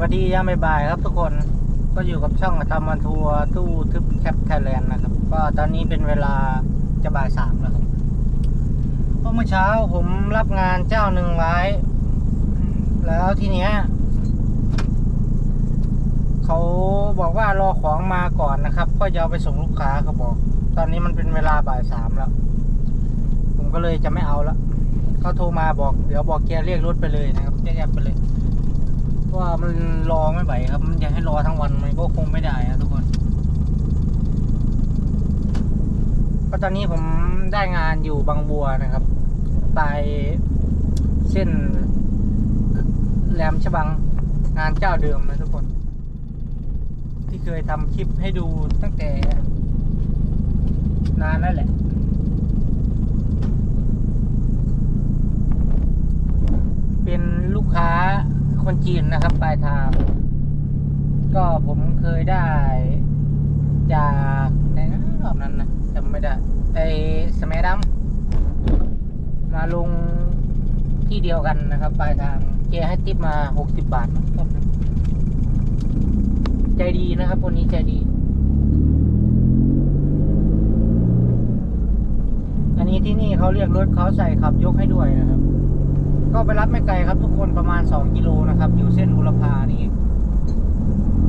วัสดียามบ่ายครับทุกคนก็อยู่กับช่องทำมันทัวร์ตู้ทึบแคปไทยแลนด์นะครับ ก็ตอนนี้เป็นเวลาจะบ่ายสามแล้วครับก็เมื่อเช้าผมรับงานเจ้าหนึ่งไว้ แล้วทีเนี้ยเขาบอกว่ารอของมาก่อนนะครับ ก็จะเอาไปส่งลูกค้าเขาบอก ตอนนี้มันเป็นเวลาบ่ายสามแล้ว ผมก็เลยจะไม่เอาละเขาโทรมาบอก เดี๋ยวบอกแกเรียกรถไปเลยนะครับเรียกไปเลย เพราะว่ามันรอไม่ไหวครับ มันจะให้รอทั้งวันมันก็คงไม่ได้นะทุกคน ก็ตอนนี้ผมได้งานอยู่บางบัวนะครับไปเส้นแหลมฉบังงานเจ้าเดิมนะทุกคน ที่เคยทำคลิปให้ดูตั้งแต่ นานแล้วแหละ เป็นลูกค้า คนจีนนะครับ ปลายทาง ก็ผมเคยได้ จากไหนนะรอบนั้นนะจำไม่ได้ไอ้สมัยดำมาลงที่เดียวกันนะครับ ปลายทางเกให้ติปมาหกสิบบาทมั้งรอบใจดีนะครับคนนี้ใจดี อันนี้ที่นี่เขาเรียกรถเขาใส่ขับยกให้ด้วยนะครับ ก็ไปรับไม่ไกลครับทุกคนประมาณ 2 กิโลนะครับ อยู่เส้นบุรพานี่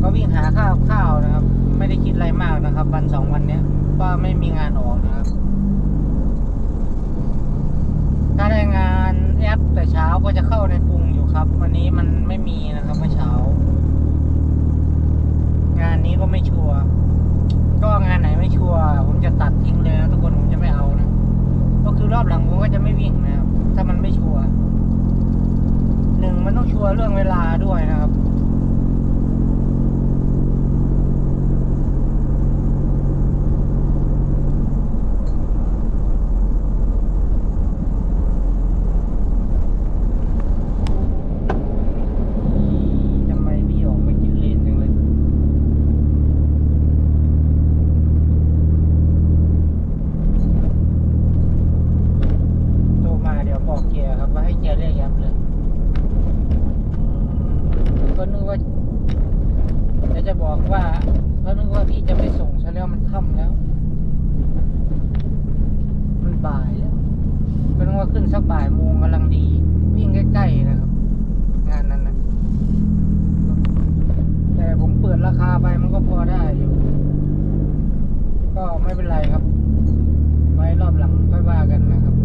ก็วิ่งหาข้าวข้าวนะครับ ไม่ได้คิดอะไรมากนะครับ วันสองวันเนี้ยว่าไม่มีงานออกนะครับ ถ้าได้งานแอปแต่เช้าก็จะเข้าในกรุงอยู่ครับ วันนี้มันไม่มีนะครับเมื่อเช้า งานนี้ก็ไม่ชัวร์ก็งานไหนไม่ชัวร์ผมจะตัดทิ้งเลยนะทุกคนผมจะไม่เอานะ ก็คือรอบหลังผมก็จะไม่วิ่งนะครับ ถ้ามันไม่ชัวร์ หนึ่งมันต้องชัวร์เรื่องเวลาด้วยนะครับทำไมพี่ออกไปกินเลนจังเลยโทรมาเดี๋ยวบอกเกียร์ครับว่าให้เกียร์เรียกแอปเลย นึกว่าเดี๋ยวจะบอกว่าก็นึกว่าพี่จะไปส่งซะแล้วมันค่ำแล้ว มันบ่ายแล้วก็นึกว่าขึ้นสักบ่ายโมงกำลังดี วิ่งใกล้ๆนะครับ งานนั้นนะแต่ผมเปิดราคาไปมันก็พอได้อยู่ ก็ไม่เป็นไรครับ ไว้รอบหลังค่อยว่ากันนะครับ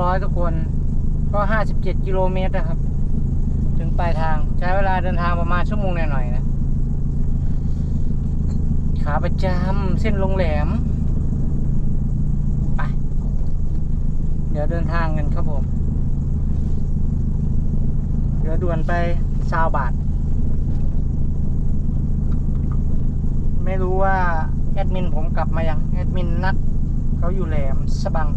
ร้อยทุกคน ก็ห้าสิบเจ็ดกิโลเมตรนะครับ ถึงปลายทางใช้เวลาเดินทางประมาณชั่วโมงหน่อยๆนะ ขาประจำเส้นลงแหลม ไป เดี๋ยวเดินทางกันครับผมเดี๋ยวด่วนไปซาวบาท ไม่รู้ว่าแอดมินผมกลับมายังแอดมินนัดเขาอยู่แหลมสะบัง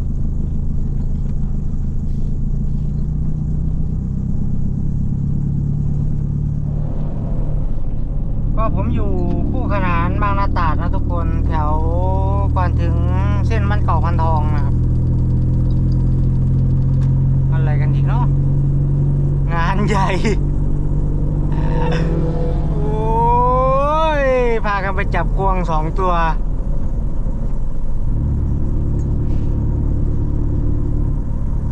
ก็ผมอยู่คู่ขนานบางนาตราดนะทุกคนแถวก่อนถึงเส้นมันเก่าพันทองนะครับ อะไรกันอีกเนาะงานใหญ่ โอ้ย พากันไปจับกวงสองตัว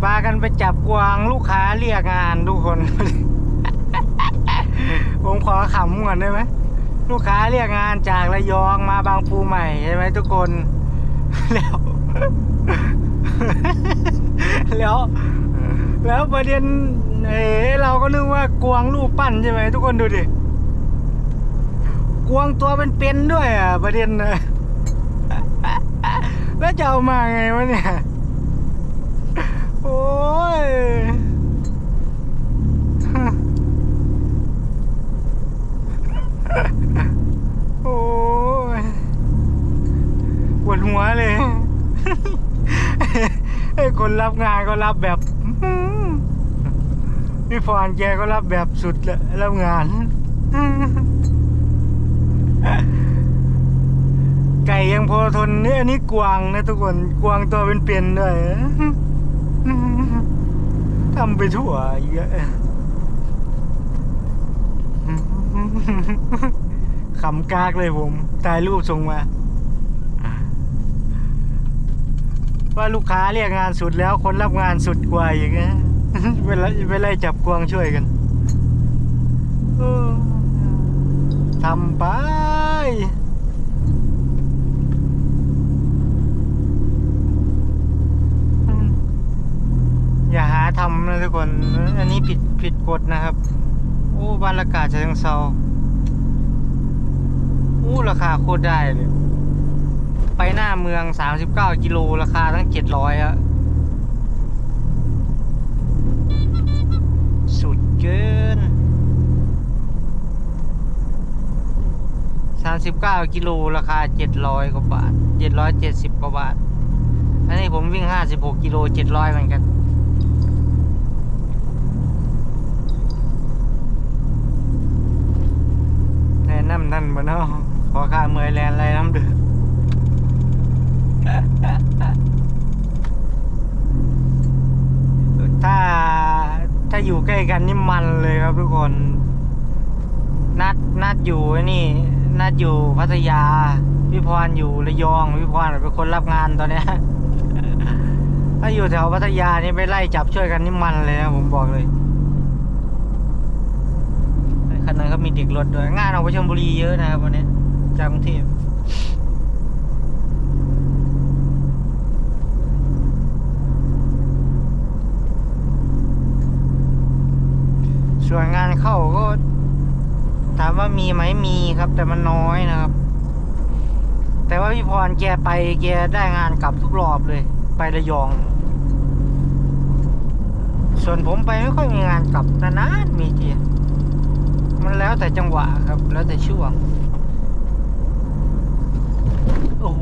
พากันไปจับกวางลูกค้าเรียกงานทุกคน ผมขอขำก่อนได้ไหม ลูกค้าเรียกงานจากระยองมาบางปูใหม่ใช่ไหมทุกคนแล้วแล้ว แล้วประเด็นเอ๋เราก็นึกว่ากวางรูปปั้นใช่ไหมทุกคนดูดิกวางตัวเป็นๆด้วยอะประเด็นนะแล้วจะเอามาไงวะเนี่ย โอ้ย โอ้ยปวดหัวเลยไอ้คนรับงานก็รับแบบพี่ฟอนแกก็รับแบบสุดละรับงาน ไก่ยังพอทนนี่อันนี้กวางนะทุกคนกวางตัวเป็นเปลี่ยนด้วยทำไปทั่วอีกอะ ขำกากเลยผมถ่ายรูปส่งมา ว่าลูกค้าเรียกงานสุดแล้ว คนรับงานสุดกว่าอย่างเงี้ยเวลาเวลาจับกวงช่วยกันทำไปอย่าหาทำนะทุกคน อันนี้ผิดผิดกฎนะครับ โอ้บรรยากาศจะยังเศร้า อู้ราคาโคตรได้เลยไปหน้าเมือง 39 กิโลราคาตั้ง 700อะสุดเกิน 39 กิโลราคา 700 กว่าบาท 770 กว่าบาท อันนี้ผมวิ่ง 56 กิโล 700 เหมือนกันแนะนำนั่นบ่เนาะ อค่าเมยแลนอะไรน้ำเดือถ้าถ้าอยู่ใกล้กันนี่มันเลยครับทุกคน นัดนัดอยู่ไอ้นี่ นัดอยู่พัทยา พี่พรอยู่ระยอง พี่พรเป็นคนรับงานตอนเนี้ยถ้าอยู่แถวพัทยานี่ไปไล่จับช่วยกันนี่มันเลยนะผมบอกเลยคันนั้นก็มีเด็กรถด้วย งานออกไปชลบุรีเยอะนะครับวันนี้ จากกรุงเทพส่วนงานเข้าก็ ถามว่ามีไหมมีครับ แต่มันน้อยนะครับ แต่ว่าพี่พรแกไปแกได้งานกลับทุกรอบเลย ไประยอง ส่วนผมไปไม่ค่อยมีงานกลับนานๆมีทีมันแล้วแต่จังหวะครับ แล้วแต่ช่วง โอ้โห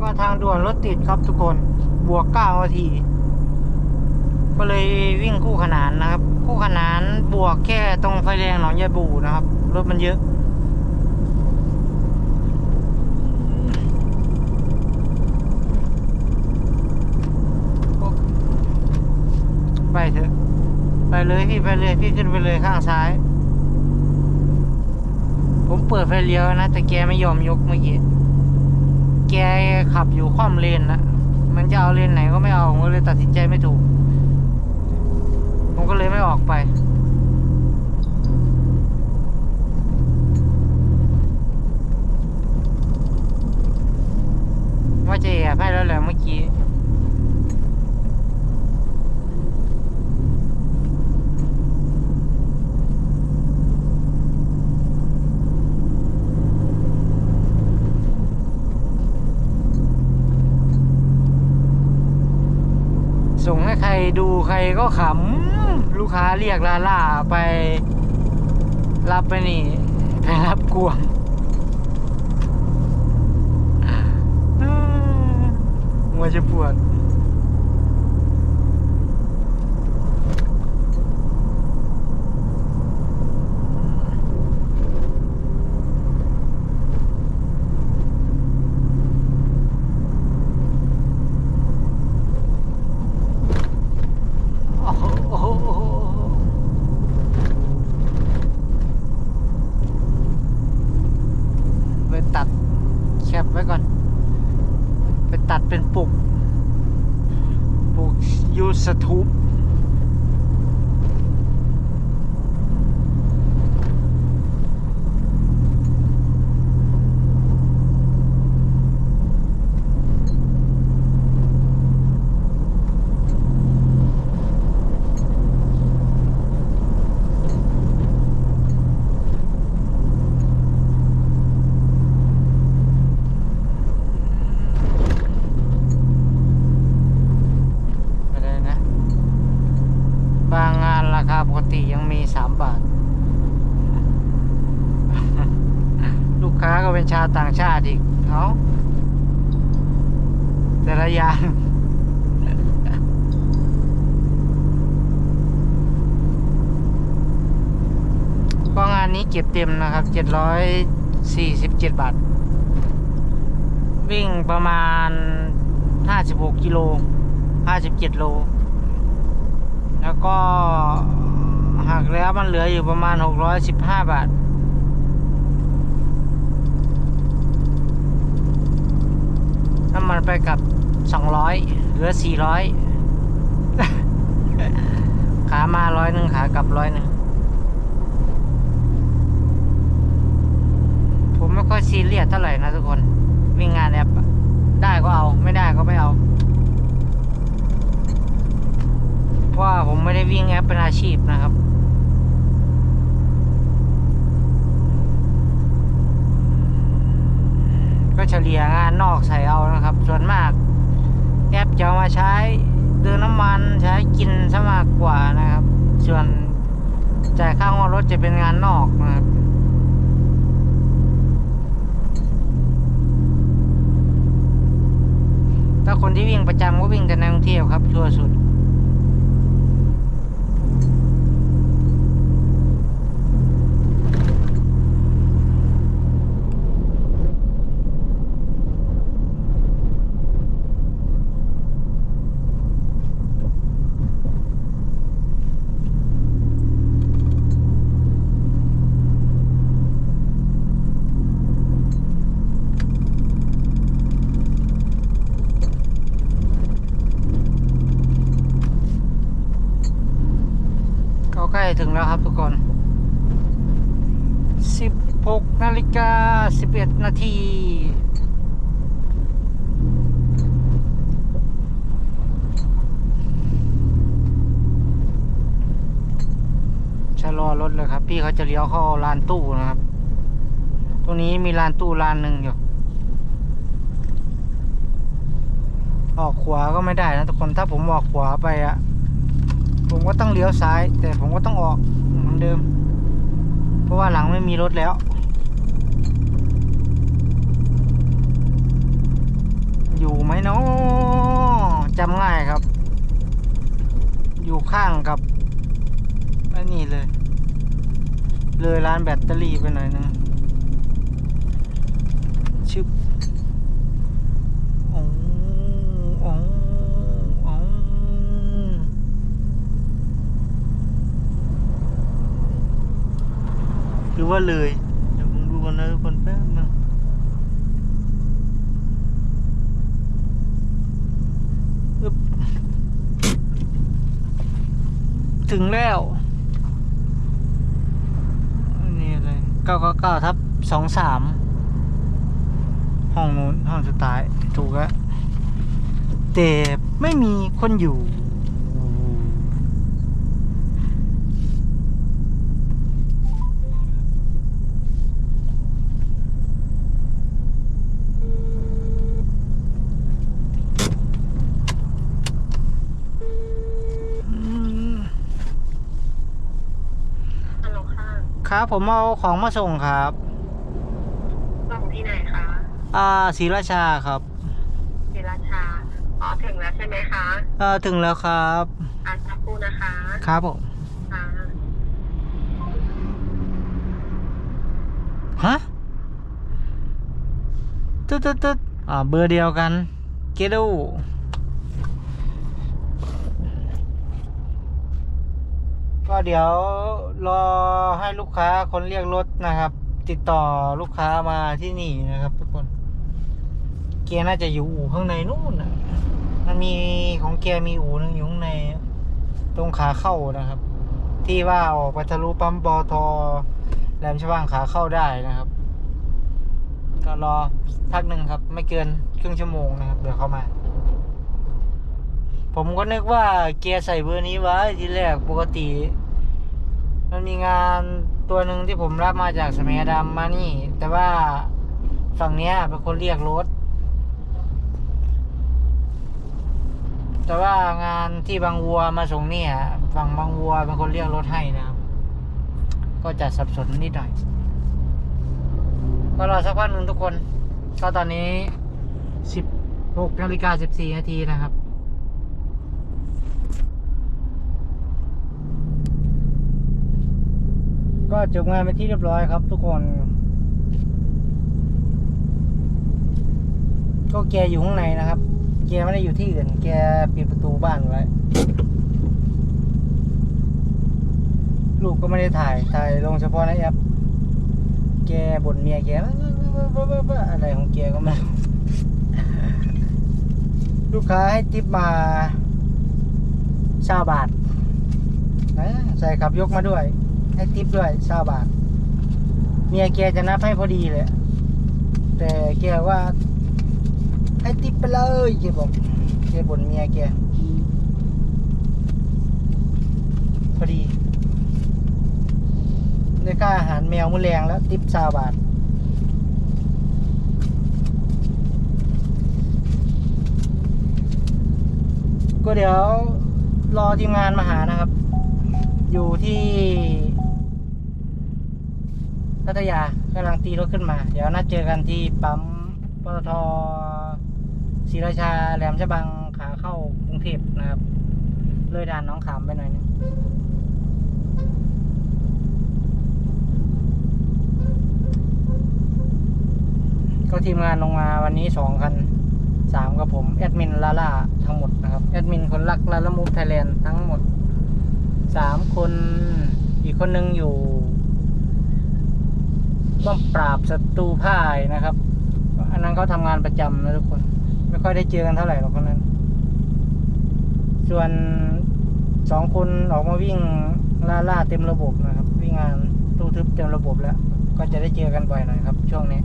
ก็ทางด่วนรถติดครับทุกคน บวกเก้านาที ก็เลยวิ่งคู่ขนานนะครับ คู่ขนานบวกแค่ตรงไฟแดงหนองยาบูนะครับ รถมันเยอะไปเถอะ เลยพี่ไปเลยพี่ขึ้นไปเลยข้างซ้าย ผมเปิดไฟเลี้ยวนะแต่แกไม่ยอมยกเมื่อกี้แกขับอยู่คว่ำเลนนะมันจะเอาเลนไหนก็ไม่เอาผมก็เลยตัดสินใจไม่ถูก ผมก็เลยไม่ออกไป ว่าจะแอบให้แล้วแหละเมื่อกี้ ส่งให้ใครดูใคร ก็ขำ ลูกค้าเรียกลาล่าไป รับไปนี่ ไปรับกวงหัวจะปวด ปไว้ก่อน ไปตัดเป็นปุก ปุกยูสทูปไปเลยนะ บางงานราคาปกติยังมีสามบาท ลูกค้าก็เป็นชาวต่างชาติอีกเอาแต่ละอย่าง ก็งานนี้เก็บเต็มนะครับ747บาท วิ่งประมาณ56กิโล57โล แล้วก็หักแล้วมันเหลืออยู่ประมาณ615บาทน้ำมันไปกับ200เหลือ400ขามาร้อยหนึ่งขากลับร้อยหนึ่ง ผม ไม่ค่อยซีเรียสเท่าไหร่นะทุกคนวิ่งานแอปได้ก็เอา ไม่ได้ก็ไม่เอา เพราะว่าผมไม่ได้วิ่งแอปเป็นอาชีพนะครับก็เฉลี่ยงานนอกใส่เอานะครับ ส่วนมาก แอปจะมาใช้เติมน้ำมันใช้กินซะมากกว่านะครับ ส่วนจ่ายค่างวดรถจะเป็นงานนอกนะครับ ถ้า คนที่วิ่งประจำก็วิ่งแต่ในกรุงเทพครับชัวร์สุด ก็ใกล้ถึงแล้วครับทุกคน 16นาฬิกา11 นาที ชะลอ รถเลยครับ พี่เขาจะเลี้ยวเข้าลานตู้นะครับ ตรงนี้มีลานตู้ลานหนึ่งอยู่ ออกขวาก็ไม่ได้นะทุกคนถ้าผมออกขวาไปอะผมก็ต้องเลี้ยวซ้าย แต่ผมก็ต้องออกเหมือนเดิม เพราะว่าหลังไม่มีรถแล้วอยู่ไหมเนาะจำง่ายครับ อยู่ข้างกับอันนี้เลย เลยร้านแบตเตอรี่ไปหน่อยนึงชึบอ๋ออ๋ออ๋อหรือว่าเลย เดี๋ยวผมดูกันนะทุกคนแป๊บนึงถึงแล้วอันนี่ เก้าเก้าเก้าทับสองสามห้องนู้นห้องสุดท้ายถูกแล้วแต่ไม่มีคนอยู่ ค่ะครับผมเอาของมาส่งครับส่งที่ไหนคะอ่าศรีราชาครับศรีราชาอ๋อถึงแล้วใช่ไหมคะเอ่อถึงแล้วครับอ่านสักครู่นะคะครับผมค่ะฮะตึ๊ดตึ๊ดตึ๊ดอ่าเบอร์เดียวกันเกดู เดี๋ยวรอให้ลูกค้าคนเรียกรถนะครับ ติดต่อลูกค้ามาที่นี่นะครับ ทุกคน เกียร์น่าจะอยู่อู่ข้างในนู่นนะมันมีของเกียร์มีอู่หนึงอยู่ข้างใน ตรงขาเข้านะครับ ที่ว่าออกไปทะลุปั๊มปอทอแหลมฉบังขาเข้าได้นะครับ ก็รอพักหนึ่งครับ ไม่เกินครึ่งชั่วโมงนะครับ เดี๋ยวเข้ามาผมก็นึกว่าเกียร์ใส่เบอร์นี้ไว้ทีแรกปกติ มันมีงานตัวหนึ่งที่ผมรับมาจากสมัยดำมานี่ แต่ว่าฝั่งเนี้ยเป็นคนเรียกรถ แต่ว่างานที่บางวัวมาส่งเนี่ยฝั่งบางวัวเป็นคนเรียกรถให้นะครับ ก็จะสับสนนิดหน่อย ก็รอสักพักหนึ่งทุกคน ก็ตอนนี้สิบหกนาฬิกาสิบสี่นาทีนะครับ ก็จบงานไปนที่เรียบร้อยครับ ทุกคน ก็แกอยู่ข้างในนะครับ แกไม่ได้อยู่ที่อื่น แกปิดประตูบ้านไว้ ลูกก็ไม่ได้ถ่าย ถ่ายลงเฉพาะในแอป แกบ่นเมียแกอะไรของแกก็ไม่ลูกค้าให้ทิปมาชาบาทใส่ขับยกมาด้วย ให้ทิปด้วยชาบาทเมียแกจะนับให้พอดีเลย แต่แกว่า ให้ทิปไปเลยแกบอกแกบ่นเมียแกพอดีได้ค่าอาหารแมวมื้อแรงแล้วทิปชาบาทก็เดี๋ยวรอทีมงานมาหานะครับ อยู่ที่ พัทยากำลังตีรถขึ้นมา เดี๋ยวนัดเจอกันที่ปั๊มปตทศรีราชาแหลมฉบังขาเข้ากรุงเทพนะครับ เลยด่านน้องขามไปหน่อยนึงก็ทีมงานลงมาวันนี้สองคันสามกับผม แอดมินลาล่าทั้งหมดนะครับ แอดมินคนรักลาละมูฟไทยแลนด์ทั้งหมดสามคนอีกคนนึงอยู่ ป้อมปราบศัตรูพ่ายนะครับ อันนั้นเขาทำงานประจำนะทุกคน ไม่ค่อยได้เจอกันเท่าไหร่หรอกคนนั้น ส่วนสองคนออกมาวิ่งล่าล่าเต็มระบบนะครับ วิ่งงานตู้ทึบเต็มระบบแล้ว ก็จะได้เจอกันบ่อยหน่อยครับ ช่วงนี้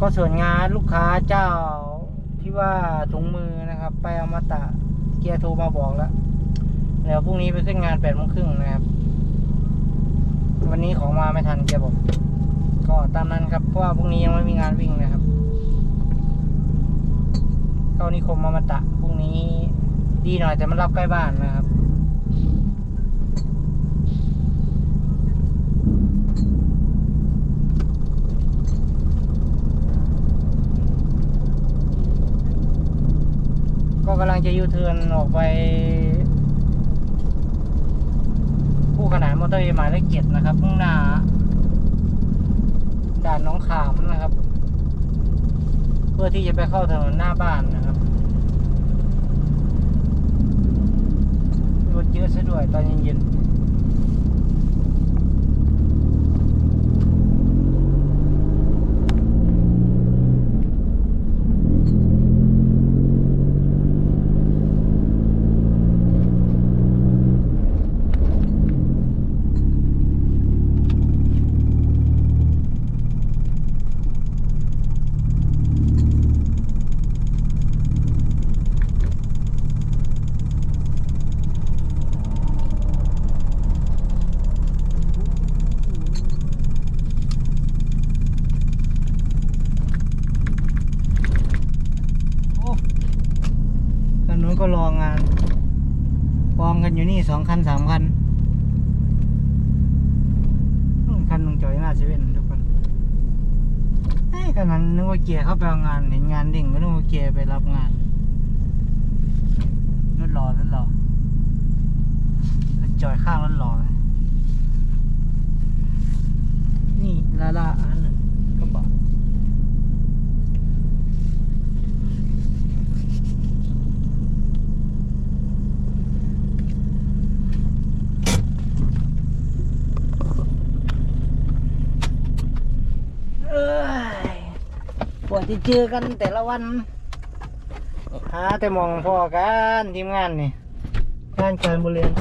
ก็ส่วนงานลูกค้าเจ้าที่ว่าถุงมือนะครับ ไปเอามาตะเกียร์โทรมาบอกแล้วเดี๋ยวพรุ่งนี้ไปขึ้นงานแปดโมงครึ่งนะครับ วันนี้ของมาไม่ทันแกบอกก็ตามนั้นครับเพราะว่าพรุ่งนี้ยังไม่มีงานวิ่งนะครับเข้านิคมมามาตะพรุ่งนี้ดีหน่อยแต่มันรับใกล้บ้านนะครับก็กำลังจะยูเทิร์นออกไป ผู้ขนานมอเตอร์เวย์หมายเลขเจ็ดนะครับมุ่งหน้าด่านน้องขามนะครับ เพื่อที่จะไปเข้าถนนหน้าบ้านนะครับรถเยอะซะด้วยตอนเย็นๆโอ้คันนู้นก็รองานกองกันอยู่นี่สองคันสามคันนู่นคันหนึงจอดอยู่หน้าเซเว่นทุกคนไอ้ยคันนั้นนึกว่า เกียร์เข้าไปเอางานเห็นงานดิ่งก็ต้องโอเคไปรับงานรถรอรถรอจอดข้างรถรอ ที่เจอกันแต่ละวันหาแต่มองพอกันทีมงานนี่งานการบริเวณ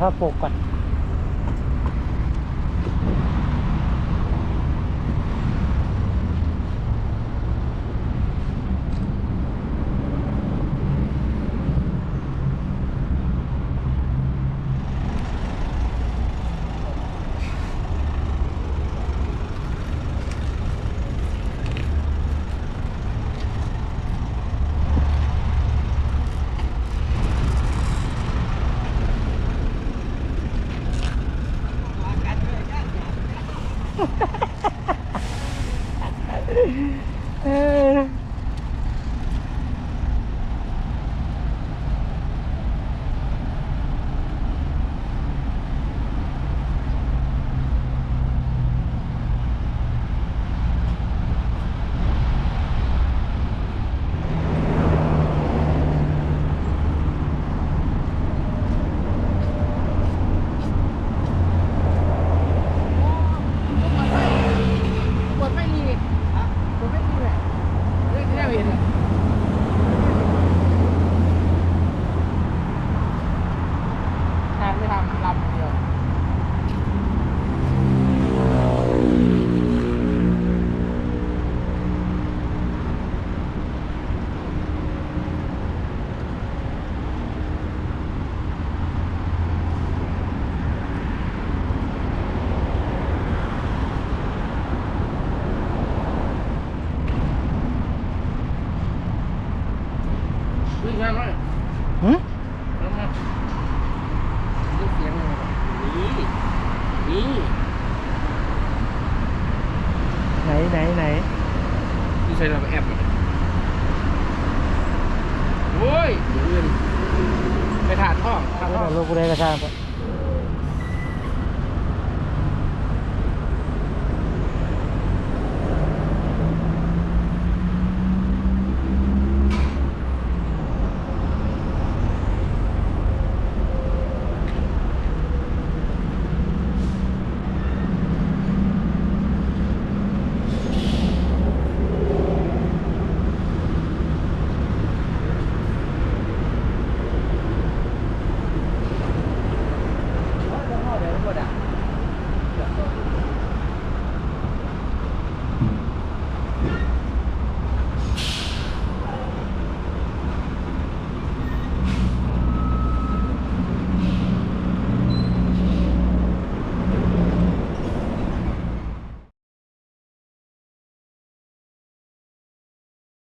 ผ้าโปกก่อน Ha